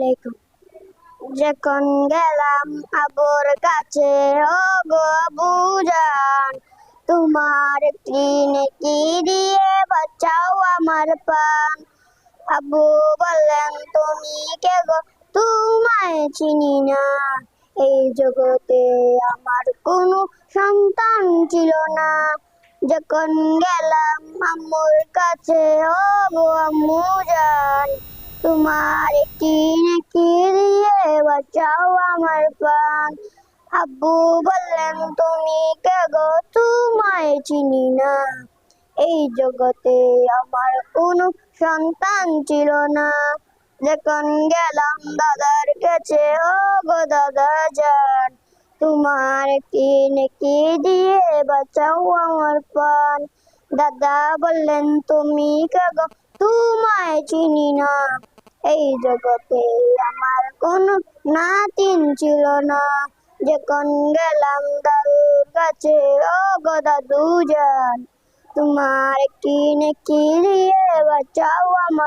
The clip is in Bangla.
আলাইকুম। যখন গেলাম আবুর কাছে ও গো বুজান তোমার একটি নেকি দিয়ে বাঁচাও আমার পান আবু বললেন, তুমি কে গো? তোমায় চিনি না। এই জগতে আমার কোনো সন্তান ছিল না। যখন গেলাম আম্মুর কাছে ও গো জান তোমার একটি নাকি দিয়ে বাঁচাও আমার প্রাণ। আব্বু বললেন, তুমি কে গো? তোমায় চিনি না। এই জগতে আমার কোনো সন্তান ছিল না। যখন গেলাম দাদার কাছে, ও গো দাদা যান তোমার একটি নেকি দিয়ে বাঁচাও আমার প্রাণ। দাদা বললেন, তুমি কে গো? তোমায় চিনি না। এই জগতে আমার কোন নাতিন ছিল না। যখন গেলাম দাদুর কাছে ও গদা দুজন তোমার কি দিয়ে বাঁচাও আমার